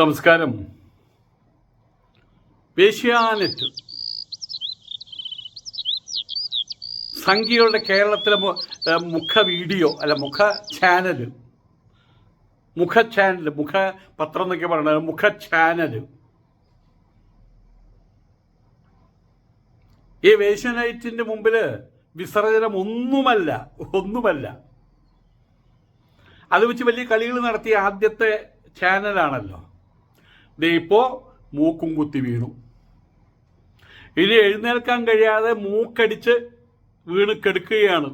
നമസ്കാരം. ഏഷ്യാനെറ്റ്. സംഖ്യകളുടെ കേരളത്തിലെ മുഖ വീഡിയോ അല്ല മുഖ ചാനൽ മുഖ ചാനൽ മുഖ പത്രം എന്നൊക്കെ പറയുന്നത് മുഖ ചാനൽ ഈ വേശ്യനൈറ്റിന്റെ മുമ്പിൽ വിസർജനം ഒന്നുമല്ല ഒന്നുമല്ല. അത് വെച്ച് വലിയ കളികൾ നടത്തിയ ആദ്യത്തെ ചാനലാണല്ലോ. ദേ ഇപ്പോൾ മൂക്കും കുത്തി വീണു. ഇനി എഴുന്നേൽക്കാൻ കഴിയാതെ മൂക്കടിച്ച് വീണ് കെടുക്കുകയാണ്.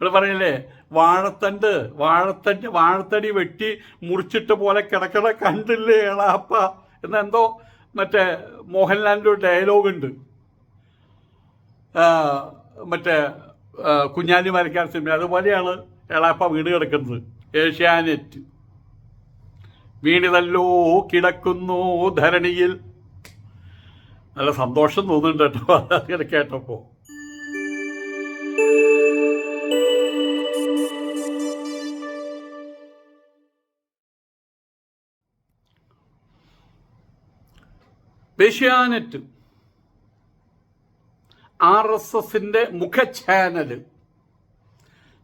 ഇവിടെ പറയല്ലേ വാഴത്തണ്ട് വാഴത്തണ്ട് വാഴത്തടി വെട്ടി മുറിച്ചിട്ട് പോലെ കിടക്കണ കണ്ടില്ലേ എളാപ്പ? എന്നെന്തോ മറ്റേ മോഹൻലാലിന്റെ ഒരു ഡയലോഗ് ഉണ്ട്. ആ, മറ്റേ കുഞ്ഞാലി മരക്കാർ സിനിമ. അതുപോലെയാണ് എളാപ്പ വീട് കിടക്കുന്നത്. ഏഷ്യാനെറ്റ്. വീണിതല്ലോ കിടക്കുന്നു ധരണിയിൽ. നല്ല സന്തോഷം തോന്നുന്നുണ്ട് കേട്ടോ. അങ്ങനെ കേട്ടപ്പോ. ഏഷ്യാനെറ്റ്. ആർ എസ് എസിന്റെ മുഖ ചാനൽ.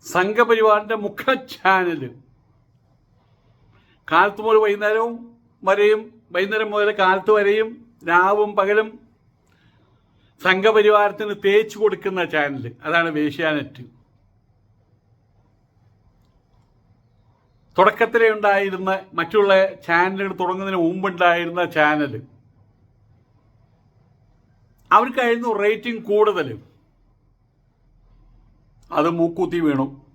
സംഘപരിവാറിന്റെ മുഖ ചാനൽ. കാലത്ത് മുതൽ വൈകുന്നേരവും വരെയും വൈകുന്നേരം മുതൽ കാലത്ത് വരെയും രാവും പകലും സംഘപരിവാരത്തിന് തേച്ചു കൊടുക്കുന്ന ചാനൽ അതാണ് വേശ്യാനെറ്റ് തുടക്കത്തിലേ ഉണ്ടായിരുന്ന മറ്റുള്ള ചാനലുകൾ തുടങ്ങുന്നതിന് മുമ്പുണ്ടായിരുന്ന ചാനൽ അവർക്കായിരുന്നു റേറ്റിംഗ് കൂടുതൽ. അത് മൂക്കൂത്തി വീണു.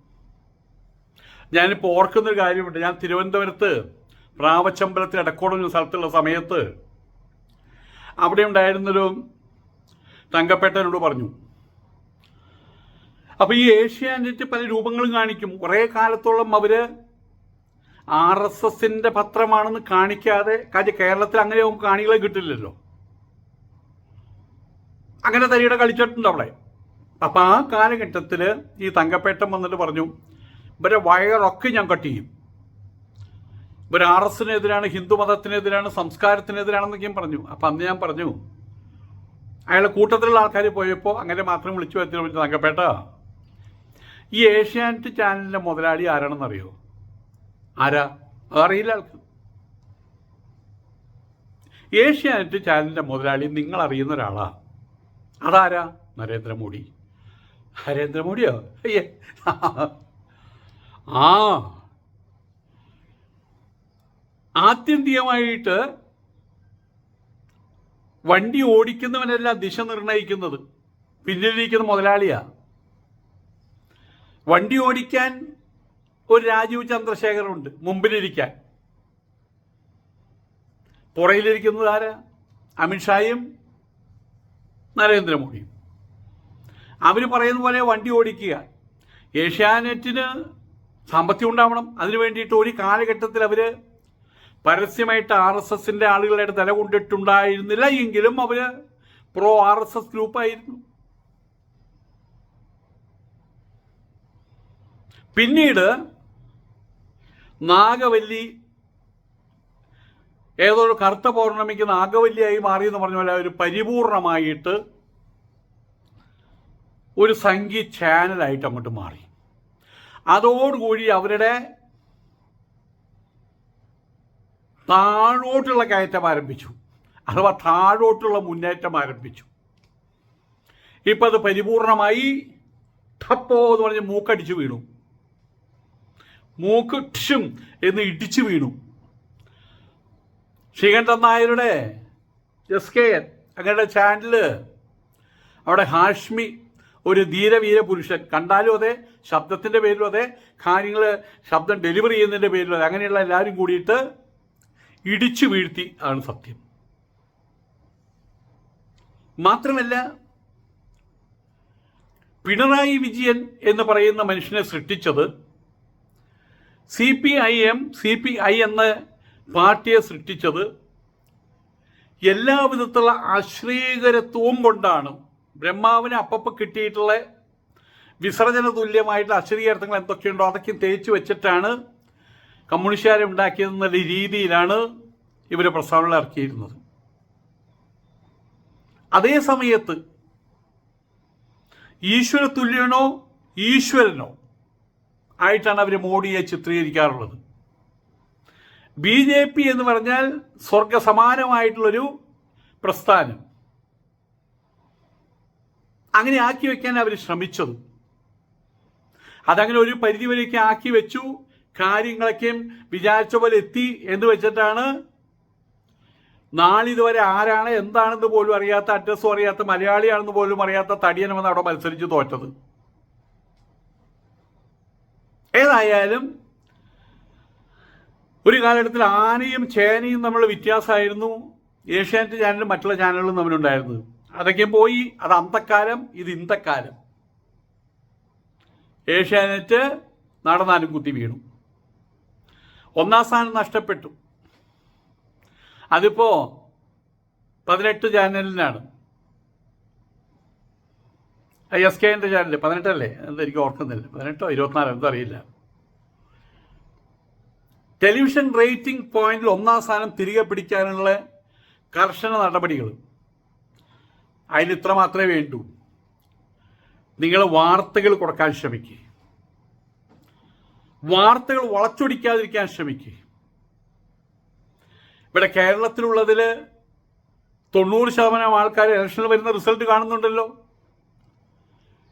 ഞാനിപ്പോൾ ഓർക്കുന്നൊരു കാര്യമുണ്ട്. ഞാൻ തിരുവനന്തപുരത്ത് പ്രാവച്ചമ്പലത്തിൽ എടക്കോടുന്ന സ്ഥലത്തുള്ള സമയത്ത് അവിടെ ഉണ്ടായിരുന്നൊരു തങ്കപ്പേട്ടനോട് പറഞ്ഞു. അപ്പോൾ ഈ ഏഷ്യാനെറ്റ് പല രൂപങ്ങളും കാണിക്കും. കുറേ കാലത്തോളം അവർ ആർ എസ് എസിന്റെ പത്രമാണെന്ന് കാണിക്കാതെ കാര്യം കേരളത്തിൽ അങ്ങനെ കാണികളെ കിട്ടില്ലല്ലോ. അങ്ങനെ തരിയുടെ കളിച്ചിട്ടുണ്ട് അവിടെ. അപ്പം ആ കാലഘട്ടത്തിൽ ഈ തങ്കപ്പേട്ടൻ വന്നിട്ട് പറഞ്ഞു ഇവരെ വയറൊക്കെ ഞാൻ കട്ട് ചെയ്യും. ഇവർ ആർ എസിനെതിരാണ് ഹിന്ദു മതത്തിനെതിരാണ് സംസ്കാരത്തിനെതിരാണെന്നൊക്കെയും പറഞ്ഞു. അപ്പം അന്ന് ഞാൻ പറഞ്ഞു അയാളെ കൂട്ടത്തിലുള്ള ആൾക്കാർ പോയപ്പോൾ അങ്ങനെ മാത്രം വിളിച്ചു വരുത്തി തങ്കപ്പേട്ട ഈ ഏഷ്യാനെറ്റ് ചാനലിന്റെ മുതലാളി ആരാണെന്നറിയോ? ആരാ? അതറിയില്ല ആൾക്ക്. ഏഷ്യാനെറ്റ് ചാനലിന്റെ മുതലാളി നിങ്ങൾ അറിയുന്ന ഒരാളാ. അതാരാ? നരേന്ദ്രമോദി. നരേന്ദ്രമോദിയോ? അയ്യേ. ആ. ആത്യന്തികമായിട്ട് വണ്ടി ഓടിക്കുന്നവനല്ല ദിശ നിർണയിക്കുന്നത്. പിന്നിലിരിക്കുന്ന മുതലാളിയാ. വണ്ടി ഓടിക്കാൻ ഒരു രാജീവ് ചന്ദ്രശേഖറുണ്ട് മുമ്പിലിരിക്കാൻ. പുറയിലിരിക്കുന്നത് ആരാ? അമിത്ഷായും നരേന്ദ്രമോദിയും. അവർ പറയുന്ന പോലെ വണ്ടി ഓടിക്കുക. ഏഷ്യാനെറ്റിന് സാമ്പത്തികം ഉണ്ടാവണം. അതിനു വേണ്ടിയിട്ട് ഒരു കാലഘട്ടത്തിൽ അവർ പരസ്യമായിട്ട് ആർ എസ് എസിന്റെ ആളുകളുടെ തല കൊണ്ടിട്ടുണ്ടായിരുന്നില്ല എങ്കിലും അവർ പ്രോ ആർ എസ് എസ് ഗ്രൂപ്പായിരുന്നു പിന്നീട് നാഗവല്ലി ഏതോ ഒരു കറുത്ത പൗർണമിക്ക് നാഗവല്ലിയായി മാറി എന്ന് പറഞ്ഞ പോലെ ഒരു പരിപൂർണമായിട്ട് ഒരു സംഗീത ചാനലായിട്ട് അങ്ങോട്ട് മാറി. അതോടുകൂടി അവരുടെ താഴോട്ടുള്ള കയറ്റം ആരംഭിച്ചു. അഥവാ താഴോട്ടുള്ള മുന്നേറ്റം ആരംഭിച്ചു. ഇപ്പം അത് പരിപൂർണമായി ഠപ്പോ എന്ന് പറഞ്ഞ് മൂക്കടിച്ചു വീണു. മൂക്ക് ഠും എന്ന് ഇടിച്ചു വീണു. ശ്രീകണ്ഠൻ നായരുടെ എസ് കെ അങ്ങയുടെ ചാനൽ അവിടെ ഹാഷ്മി ഒരു ധീരവീര പുരുഷൻ. കണ്ടാലും അതെ ശബ്ദത്തിന്റെ പേരിലും അതെ കാര്യങ്ങൾ ശബ്ദം ഡെലിവറി ചെയ്യുന്നതിന്റെ പേരിലും അതെ. അങ്ങനെയുള്ള എല്ലാവരും കൂടിയിട്ട് ഇടിച്ചു വീഴ്ത്തി ആണ് സത്യം. മാത്രമല്ല പിണറായി വിജയൻ എന്ന് പറയുന്ന മനുഷ്യനെ സൃഷ്ടിച്ചത് C P I M C P I എന്ന പാർട്ടിയെ സൃഷ്ടിച്ചത് എല്ലാ വിധത്തിലുള്ള ആശ്രയകരത്വവും കൊണ്ടാണ്. ബ്രഹ്മാവിന് അപ്പപ്പോൾ കിട്ടിയിട്ടുള്ള വിസർജന തുല്യമായിട്ടുള്ള അശ്രീയർത്ഥങ്ങൾ എന്തൊക്കെയുണ്ടോ അതൊക്കെ തേച്ചു വെച്ചിട്ടാണ് കമ്മ്യൂണിസ്റ്റുകാരെ ഉണ്ടാക്കിയതെന്ന രീതിയിലാണ് ഇവർ പ്രസ്താവനകൾ ഇറക്കിയിരുന്നത്. അതേ സമയത്ത് ഈശ്വര തുല്യനോ ഈശ്വരനോ ആയിട്ടാണ് അവർ മോഡിയെ ചിത്രീകരിക്കാറുള്ളത്. ബി ജെ പി എന്ന് പറഞ്ഞാൽ സ്വർഗസമാനമായിട്ടുള്ളൊരു പ്രസ്ഥാനം. അങ്ങനെ ആക്കി വെക്കാൻ അവർ ശ്രമിച്ചത്. അതങ്ങനെ ഒരു പരിധിവരേക്ക് ആക്കി വെച്ചു. കാര്യങ്ങളൊക്കെയും വിചാരിച്ച പോലെ എത്തി എന്ന് വെച്ചിട്ടാണ് നാളിതുവരെ ആരാണ് എന്താണെന്ന് പോലും അറിയാത്ത അഡ്രസ്സും അറിയാത്ത മലയാളിയാണെന്ന് പോലും അറിയാത്ത തടിയനമെന്ന് അവിടെ മത്സരിച്ച് തോറ്റത്. ഏതായാലും ഒരു കാലഘട്ടത്തിൽ ആനയും ചേനയും നമ്മൾ വ്യത്യാസമായിരുന്നു. ഏഷ്യാനെറ്റ് ചാനലും മറ്റുള്ള ചാനലുകളും തമ്മിലുണ്ടായിരുന്നത്. അതൊക്കെ പോയി അത് അന്തക്കാലം ഇത് ഇന്തക്കാലം ഏഷ്യാനെറ്റ് നടന്നാലും കുത്തി വീണു. ഒന്നാം സ്ഥാനം നഷ്ടപ്പെട്ടു. അതിപ്പോ പതിനെട്ട് ചാനലിനാണ്. എസ് കെ എന്റെ ചാനൽ പതിനെട്ടല്ലേ? എന്താ എനിക്ക് ഓർക്കുന്നില്ല. പതിനെട്ടോ ഇരുപത്തിനാലോ എന്തോ അറിയില്ല. ടെലിവിഷൻ റേറ്റിംഗ് പോയിന്റിൽ ഒന്നാം സ്ഥാനം തിരികെ പിടിക്കാനുള്ള കർശന നടപടികൾ അതിന് ഇത്ര മാത്രമേ വേണ്ടൂ. നിങ്ങൾ വാർത്തകൾ കൊടുക്കാൻ ശ്രമിക്കുക വാർത്തകൾ വളച്ചൊടിക്കാതിരിക്കാൻ ശ്രമിക്കുക ഇവിടെ കേരളത്തിലുള്ളതിൽ തൊണ്ണൂറ് ശതമാനം ആൾക്കാർ ഇലക്ഷനിൽ വരുന്ന റിസൾട്ട് കാണുന്നുണ്ടല്ലോ.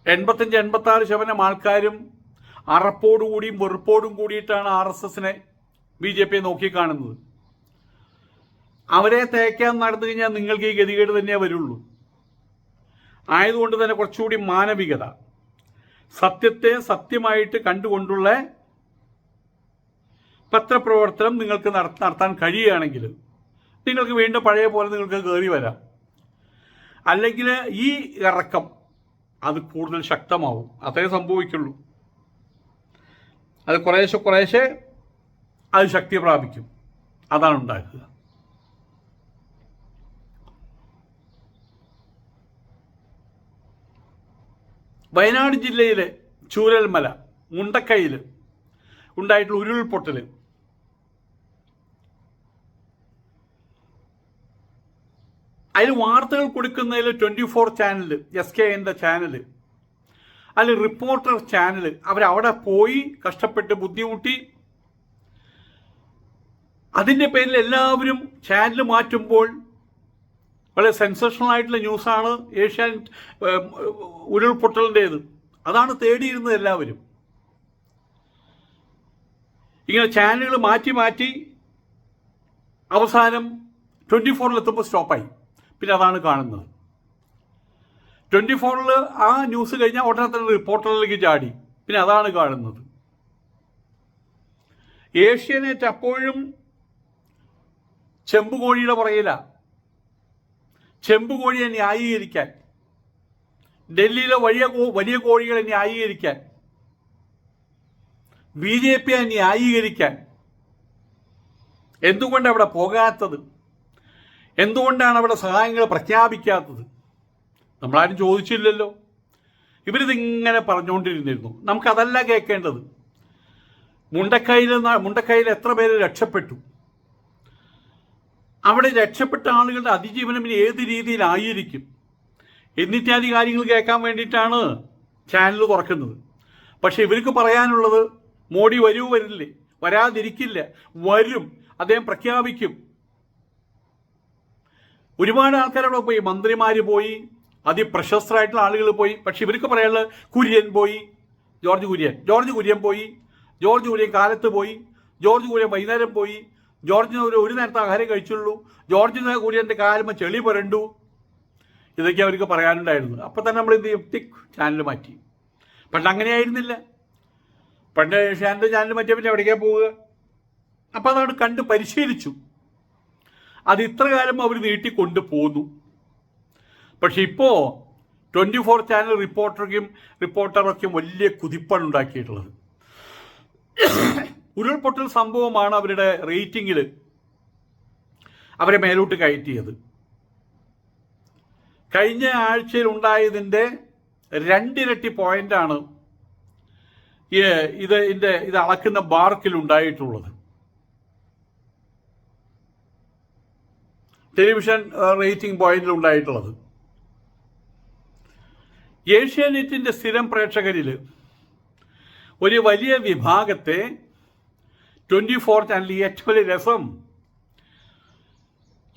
എൺപത്തഞ്ച് എൺപത്തി ആറ് ശതമാനം ആൾക്കാരും അറപ്പോടുകൂടിയും വെറുപ്പോടും കൂടിയിട്ടാണ് ആർ എസ് എസിനെ ബി ജെ പിയെ നോക്കിക്കാണുന്നത് അവരെ തേക്കാൻ നടന്നു കഴിഞ്ഞാൽ നിങ്ങൾക്ക് ഈ ഗതികേട് തന്നെ വരുള്ളൂ. ആയതുകൊണ്ട് തന്നെ കുറച്ചുകൂടി മാനവികത. സത്യത്തെ സത്യമായിട്ട് കണ്ടുകൊണ്ടുള്ള പത്രപ്രവർത്തനം നിങ്ങൾക്ക് നടത്താൻ കഴിയുകയാണെങ്കിൽ നിങ്ങൾക്ക് വീണ്ടും പഴയ പോലെ നിങ്ങൾക്ക് കയറി വരാം. അല്ലെങ്കിൽ ഈ ഇറക്കം അത് കൂടുതൽ ശക്തമാവും. അതേ സംഭവിക്കുള്ളൂ. അത് കുറേശ്ശെ കുറേശ്ശെ അത് ശക്തി പ്രാപിക്കും. അതാണ് ഉണ്ടാക്കുക. വയനാട് ജില്ലയിലെ ചൂരൽമല മുണ്ടക്കയിൽ ഉണ്ടായിട്ടുള്ള ഉരുൾപൊട്ടൽ അതിൽ വാർത്തകൾ കൊടുക്കുന്നതിൽ twenty four channel S K എന്റെ ചാനൽ അതിൽ റിപ്പോർട്ടർ ചാനൽ അവരവിടെ പോയി കഷ്ടപ്പെട്ട് ബുദ്ധിമുട്ടി. അതിന്റെ പേരിൽ എല്ലാവരും ചാനൽ മാറ്റുമ്പോൾ വളരെ സെൻസേഷണൽ ആയിട്ടുള്ള ന്യൂസാണ് ഏഷ്യൻ ഉരുൾപൊട്ടലിന്റേത് അതാണ് തേടിയിരുന്നത് എല്ലാവരും. ഇങ്ങനെ ചാനലുകൾ മാറ്റി മാറ്റി അവസാനം ട്വന്റി ഫോറിലെത്തുമ്പോൾ സ്റ്റോപ്പായി പിന്നെ അതാണ് കാണുന്നത്. ട്വന്റി ഫോറിൽ ആ ന്യൂസ് കഴിഞ്ഞാൽ ഉടനെ തന്നെ റിപ്പോർട്ടറിലേക്ക് ചാടി. പിന്നെ അതാണ് കാണുന്നത്. ഏഷ്യാനെറ്റ് അപ്പോഴും ചെമ്പുകോഴിയുടെ പുറകില. ചെമ്പുകോഴിയെ ന്യായീകരിക്കാൻ. ഡൽഹിയിലെ വലിയ വലിയ കോഴികളെ ന്യായീകരിക്കാൻ. ബി ജെ പിയെ ന്യായീകരിക്കാൻ. എന്തുകൊണ്ട് അവിടെ പോകാത്തത്? എന്തുകൊണ്ടാണ് അവിടെ സഹായങ്ങൾ പ്രഖ്യാപിക്കാത്തത്? നമ്മളാരും ചോദിച്ചില്ലല്ലോ. ഇവരിതിങ്ങനെ പറഞ്ഞുകൊണ്ടിരുന്നിരുന്നു. നമുക്കതല്ല കേൾക്കേണ്ടത്. മുണ്ടക്കൈയിൽ മുണ്ടക്കൈയിൽ എത്ര പേര് രക്ഷപ്പെട്ടു? അവിടെ രക്ഷപ്പെട്ട ആളുകളുടെ അതിജീവനം ഇനി ഏത് രീതിയിലായിരിക്കും? എന്നിത്യാദി കാര്യങ്ങൾ കേൾക്കാൻ വേണ്ടിയിട്ടാണ് ചാനൽ തുറക്കുന്നത്. പക്ഷേ ഇവർക്ക് പറയാനുള്ളത് മോഡി വരൂ വരില്ലേ? വരാതിരിക്കില്ല. വരും. അദ്ദേഹം പ്രഖ്യാപിക്കും. ഒരുപാട് ആൾക്കാർ അവിടെ പോയി. മന്ത്രിമാർ പോയി. അതിപ്രശസ്തരായിട്ടുള്ള ആളുകൾ പോയി. പക്ഷെ ഇവർക്ക് പറയാനുള്ളത് കുര്യൻ പോയി. ജോർജ് കുര്യൻ. ജോർജ് കുര്യൻ പോയി. ജോർജ് കുര്യൻ കാലത്ത് പോയി. ജോർജ് കുര്യൻ വൈകുന്നേരം പോയി. ജോർജിന് ഒരു ഒരു നേരത്തെ ആഹാരം കഴിച്ചുള്ളൂ. ജോർജിന് കുര്യന്റെ കാലുമ്പോൾ ചെളി പുരണ്ടു. ഇതൊക്കെ അവർക്ക് പറയാനുണ്ടായിരുന്നു. അപ്പം തന്നെ നമ്മൾ എന്ത് ചെയ്യും? ടിക് ചാനൽ മാറ്റി. പണ്ട് അങ്ങനെയായിരുന്നില്ല പണ്ട് ഏഷ്യാന്റെ ചാനൽ മാറ്റിയ പിന്നെ എവിടേക്കാണ് പോവുക? അപ്പം അതവിടെ കണ്ട് പരിശീലിച്ചു. അത് ഇത്ര കാലം അവർ നീട്ടിക്കൊണ്ട് പോന്നു പക്ഷെ ഇപ്പോൾ ട്വന്റി ഫോർ ചാനൽ റിപ്പോർട്ടർക്കും റിപ്പോർട്ടറൊക്കെയും വലിയ കുതിപ്പാണ് ഉണ്ടാക്കിയിട്ടുള്ളത്. ഉരുൾപൊട്ടൽ സംഭവമാണ് അവരുടെ റേറ്റിംഗിൽ അവരെ മേലോട്ട് കയറ്റിയത്. കഴിഞ്ഞ ആഴ്ചയിൽ ഉണ്ടായതിന്റെ രണ്ടിരട്ടി പോയിന്റാണ് ഇത് ഇതിന്റെ ഇത് അളക്കുന്ന ബാർക്കിൽ ഉണ്ടായിട്ടുള്ളത്. ടെലിവിഷൻ റേറ്റിംഗ് പോയിന്റിൽ ഉണ്ടായിട്ടുള്ളത്. ഏഷ്യാനെറ്റിന്റെ സ്ഥിരം പ്രേക്ഷകരിൽ ഒരു വലിയ വിഭാഗത്തെ ട്വന്റി ഫോർ ആൻഡ് ഏറ്റവും വലിയ രസം.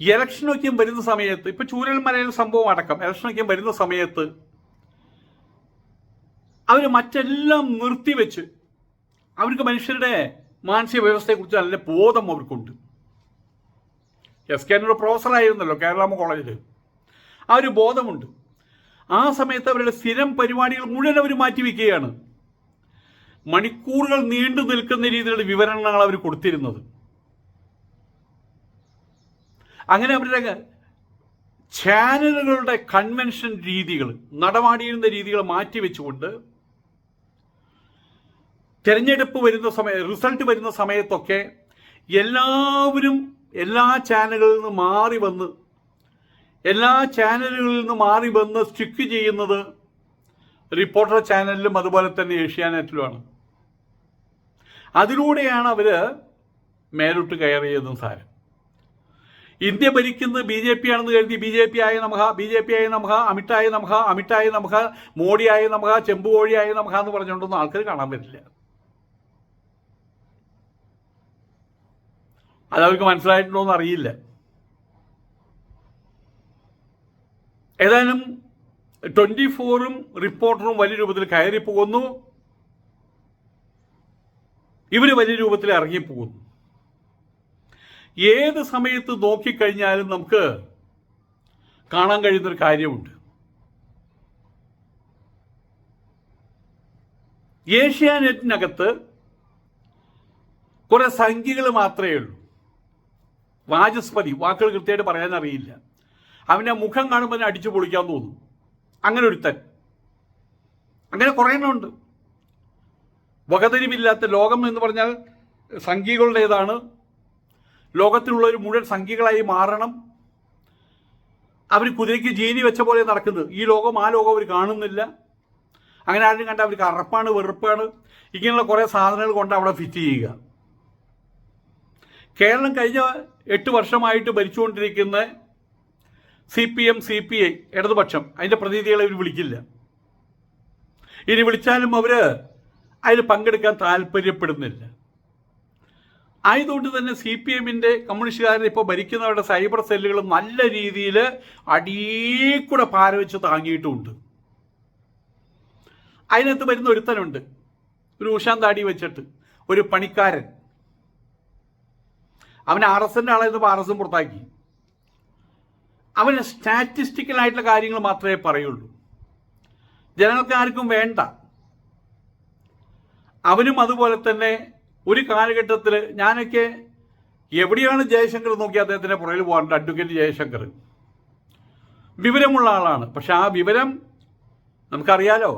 ഇലക്ഷനൊക്കെയും വരുന്ന സമയത്ത് ഇപ്പൊ ചൂരൽമലയിൽ സംഭവം അടക്കം. ഇലക്ഷനൊക്കെയും വരുന്ന സമയത്ത് അവർ മറ്റെല്ലാം നിർത്തിവെച്ച് അവർക്ക് മനുഷ്യരുടെ മാനസിക വ്യവസ്ഥയെക്കുറിച്ച് നല്ല ബോധം അവർക്കുണ്ട്. എസ് കെ ഒരു പ്രൊഫസറായിരുന്നല്ലോ കേരള കോളേജിൽ ആ ഒരു ബോധമുണ്ട്. ആ സമയത്ത് അവരുടെ സ്ഥിരം പരിപാടികൾ മുഴുവൻ അവർ മാറ്റിവെക്കുകയാണ്. മണിക്കൂറുകൾ നീണ്ടു നിൽക്കുന്ന രീതിയിലുള്ള വിവരണങ്ങൾ അവർ കൊടുത്തിരുന്നത്. അങ്ങനെ അവരുടെ ചാനലുകളുടെ കൺവെൻഷൻ രീതികൾ നടമാടിയിരുന്ന രീതികൾ മാറ്റിവെച്ചുകൊണ്ട് തിരഞ്ഞെടുപ്പ് വരുന്ന സമയ റിസൾട്ട് വരുന്ന സമയത്തൊക്കെ എല്ലാവരും എല്ലാ ചാനലുകളിൽ നിന്ന് മാറി വന്ന് എല്ലാ ചാനലുകളിൽ നിന്ന് മാറി വന്ന് സ്റ്റിക്ക് ചെയ്യുന്നത് റിപ്പോർട്ടർ ചാനലിലും അതുപോലെ തന്നെ ഏഷ്യാനെറ്റിലുമാണ്. അതിലൂടെയാണ് അവർ മേലോട്ട് കയറിയതും സാരം. ഇന്ത്യ ഭരിക്കുന്നത് ബി ജെ പി ആണെന്ന് കരുതി ബി ജെ പി ആയ നമുക്ക് ബി ജെ പി ആയ നമുക്ക് അമിട്ടായ നമുക്ക് അമിട്ടായ നമുക്ക് മോഡിയായ നമഹ ചെമ്പുകോഴിയായ നമുക്ക് എന്ന് പറഞ്ഞുകൊണ്ടൊന്നും ആൾക്കാർ കാണാൻ പറ്റില്ല അതവർക്ക് മനസ്സിലായിട്ടുണ്ടോ എന്ന് അറിയില്ല. ഏതായാലും ട്വന്റി ഫോറും റിപ്പോർട്ടറും വലിയ രൂപത്തിൽ കയറി പോകുന്നു ഇവർ വലിയ രൂപത്തിൽ ഇറങ്ങിപ്പോകുന്നു. ഏത് സമയത്ത് നോക്കിക്കഴിഞ്ഞാലും നമുക്ക് കാണാൻ കഴിയുന്നൊരു കാര്യമുണ്ട്. ഏഷ്യാനെറ്റിനകത്ത് കുറെ സംഖ്യകൾ മാത്രമേ ഉള്ളൂ. വാചസ്പതി വാക്കുകൾ കൃത്യമായിട്ട് പറയാൻ അറിയില്ല. അവന്റെ മുഖം കാണുമ്പോൾ അടിച്ചു പൊളിക്കാൻ തോന്നും. അങ്ങനെ ഒരുത്തൻ അങ്ങനെ കുറേ ഉണ്ട്. വകതിരിവില്ലാത്ത ലോകം എന്ന് പറഞ്ഞാൽ സംഖ്യകളുടേതാണ് ലോകത്തിലുള്ളവർ മുഴുവൻ സംഖ്യകളായി മാറണം. അവർ കുതിരയ്ക്ക് ജീനി വെച്ച പോലെ നടക്കുന്നത്. ഈ ലോകം ആ ലോകം അവർ കാണുന്നില്ല. അങ്ങനെ ആരും കണ്ട അവർക്ക് അറപ്പാണ് വെറുപ്പാണ്. ഇങ്ങനെയുള്ള കുറേ സാധനങ്ങൾ കൊണ്ട് അവിടെ ഫിറ്റ് ചെയ്യുക. കേരളം കഴിഞ്ഞ എട്ട് വർഷമായിട്ട് ഭരിച്ചുകൊണ്ടിരിക്കുന്ന C P M C P I ഇടതുപക്ഷം അതിന്റെ പ്രതിനിധികളെ ഇവർ വിളിക്കില്ല. ഇനി വിളിച്ചാലും അവർ അതിൽ പങ്കെടുക്കാൻ താല്പര്യപ്പെടുന്നില്ല. ആയതുകൊണ്ട് തന്നെ സി പി എമ്മിന്റെ കമ്മ്യൂണിസ്റ്റുകാരെ ഇപ്പോൾ ഭരിക്കുന്നവരുടെ സൈബർ സെല്ലുകൾ നല്ല രീതിയിൽ അടിയേക്കൂടെ പാരവെച്ച് താങ്ങിയിട്ടുമുണ്ട് അതിനകത്ത് വരുന്ന ഒരുത്തനുണ്ട്. ഒരു ഉഷാന്താടി താടി വെച്ചിട്ട് ഒരു പണിക്കാരൻ. അവൻ ആർ എസിന്റെ ആളായിരുന്നു ആർ എസും പുറത്താക്കി. അവന് സ്റ്റാറ്റിസ്റ്റിക്കലായിട്ടുള്ള കാര്യങ്ങൾ മാത്രമേ പറയുള്ളൂ. ജനങ്ങൾക്ക് ആർക്കും വേണ്ട. അവനും അതുപോലെ തന്നെ ഒരു കാലഘട്ടത്തിൽ ഞാനൊക്കെ എവിടെയാണ് ജയശങ്കർ നോക്കി അദ്ദേഹത്തിന്റെ പുറകിൽ പോകാറുണ്ട്? അഡ്വക്കേറ്റ് ജയശങ്കർ. വിവരമുള്ള ആളാണ്. പക്ഷെ ആ വിവരം നമുക്കറിയാലോ?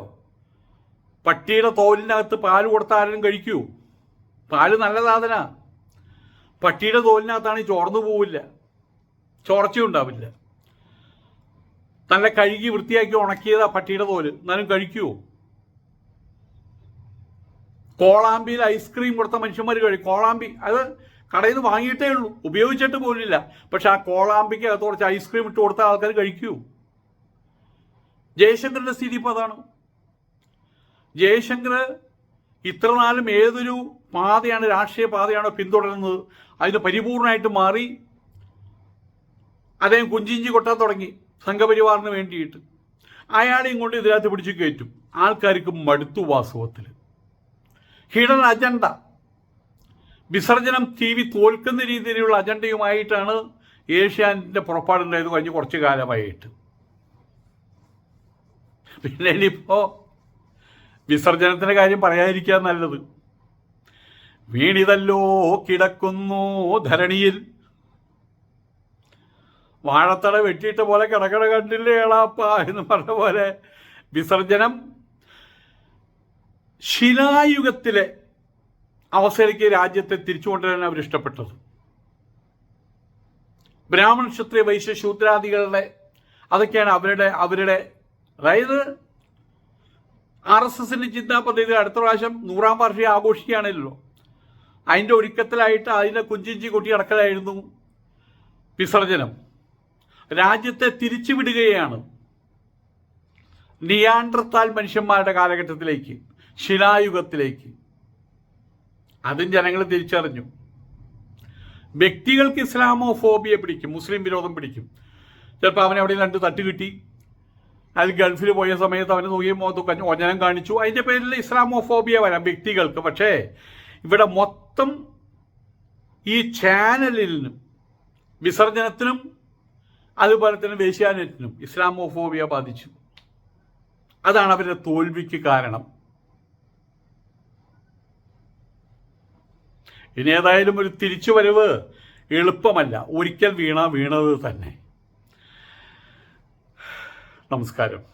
പട്ടിയുടെ തോലിനകത്ത് പാൽ കൊടുത്ത ആരും കഴിക്കൂ? പാൽ നല്ല സാധന. പട്ടിയുടെ തോലിനകത്താണ് ചോർന്നു പോവില്ല. ചോർച്ചയുണ്ടാവില്ല. നല്ല കഴുകി വൃത്തിയാക്കി ഉണക്കിയതാ പട്ടിയുടെ തോൽ. എന്നാലും കഴിക്കുമോ കോളാമ്പിയിൽ ഐസ്ക്രീം കൊടുത്ത മനുഷ്യന്മാർ കഴിയും കോളാമ്പി. അത് കടയിൽ നിന്ന് വാങ്ങിയിട്ടേ ഉള്ളൂ. ഉപയോഗിച്ചിട്ട് പോലില്ല പക്ഷെ ആ കോളാമ്പിക്ക് അകത്ത് കുറച്ച് ഐസ്ക്രീം ഇട്ട് കൊടുത്ത ആൾക്കാർ കഴിക്കൂ. ജയശങ്കറിന്റെ സ്ഥിതി ഇപ്പോൾ അതാണ്. ജയശങ്കർ ഇത്ര നാളും ഏതൊരു പാതയാണ് രാഷ്ട്രീയ പാതയാണോ പിന്തുടരുന്നത് അതിന് പരിപൂർണമായിട്ട് മാറി അദ്ദേഹം കുഞ്ചിഞ്ചി കൊട്ടാൻ തുടങ്ങി സംഘപരിവാറിന് വേണ്ടിയിട്ട്. അയാളെയും കൊണ്ട് ഇതിനകത്ത് പിടിച്ചു കയറ്റും. ആൾക്കാർക്ക് മടുത്തു വാസ്തവത്തിൽ ഹിഡൻ അജണ്ട. വിസർജനം ടി വി തോൽക്കുന്ന രീതിയിലുള്ള അജണ്ടയുമായിട്ടാണ് ഏഷ്യാനിന്റെ പുറപ്പാടുണ്ടായത് കഴിഞ്ഞ് കുറച്ച് കാലമായിട്ട്. പിന്നെ ഇനിയിപ്പോൾ വിസർജനത്തിന്റെ കാര്യം പറയാതിരിക്കാൻ നല്ലത്. വീണിതല്ലോ കിടക്കുന്നു ധരണിയിൽ. വാഴത്തട വെട്ടിയിട്ട പോലെ കിടക്കട കണ്ടില്ലേ എളാപ്പ എന്ന് പറഞ്ഞ പോലെ വിസർജനം ശിലായുഗത്തിലെ അവസരയ്ക്ക് രാജ്യത്തെ തിരിച്ചു കൊണ്ടുവരാൻ അവർ ഇഷ്ടപ്പെട്ടത്. ബ്രാഹ്മണ ക്ഷത്രിയ വൈശ്യ ശൂദ്രാദികളുടെ അതൊക്കെയാണ് അവരുടെ അവരുടെ അതായത് ആർ എസ് എസിന്റെ ചിന്താ പദ്ധതി അടുത്ത പ്രാവശ്യം നൂറാം വാർഷികം ആഘോഷിക്കുകയാണല്ലോ. അതിന്റെ ഒരുക്കത്തിലായിട്ട് അതിനെ കുഞ്ചിഞ്ചി കൊട്ടി അടക്കലായിരുന്നു വിസർജനം. രാജ്യത്തെ തിരിച്ചുവിടുകയാണ് നിയാൻഡർത്താൽ മനുഷ്യന്മാരുടെ കാലഘട്ടത്തിലേക്ക്. ശിലായുഗത്തിലേക്ക്. അതും ജനങ്ങൾ തിരിച്ചറിഞ്ഞു. വ്യക്തികൾക്ക് ഇസ്ലാമോ ഫോബിയെ പിടിക്കും മുസ്ലിം വിരോധം പിടിക്കും. ചിലപ്പോൾ അവനെ അവിടെ രണ്ട് തട്ട് കിട്ടി. അത് ഗൾഫിൽ പോയ സമയത്ത് അവന് നോക്കിയ മുഖത്ത് ഒഞ്ഞനം കാണിച്ചു. അതിന്റെ പേരിൽ ഇസ്ലാമോ ഫോബിയ വരാം വ്യക്തികൾക്ക്. പക്ഷേ ഇവിടെ മൊത്തം ഈ ചാനലിനും വിസർജനത്തിനും അതുപോലെ തന്നെ വേശ്യാനെറ്റിനും ഇസ്ലാമോഫോബിയ ബാധിച്ചു. അതാണ് അവരുടെ തോൽവിക്ക് കാരണം. ഇനി ഏതായാലും ഒരു തിരിച്ചുവരവ് എളുപ്പമല്ല. ഒരിക്കൽ വീണ വീണത് തന്നെ. നമസ്കാരം.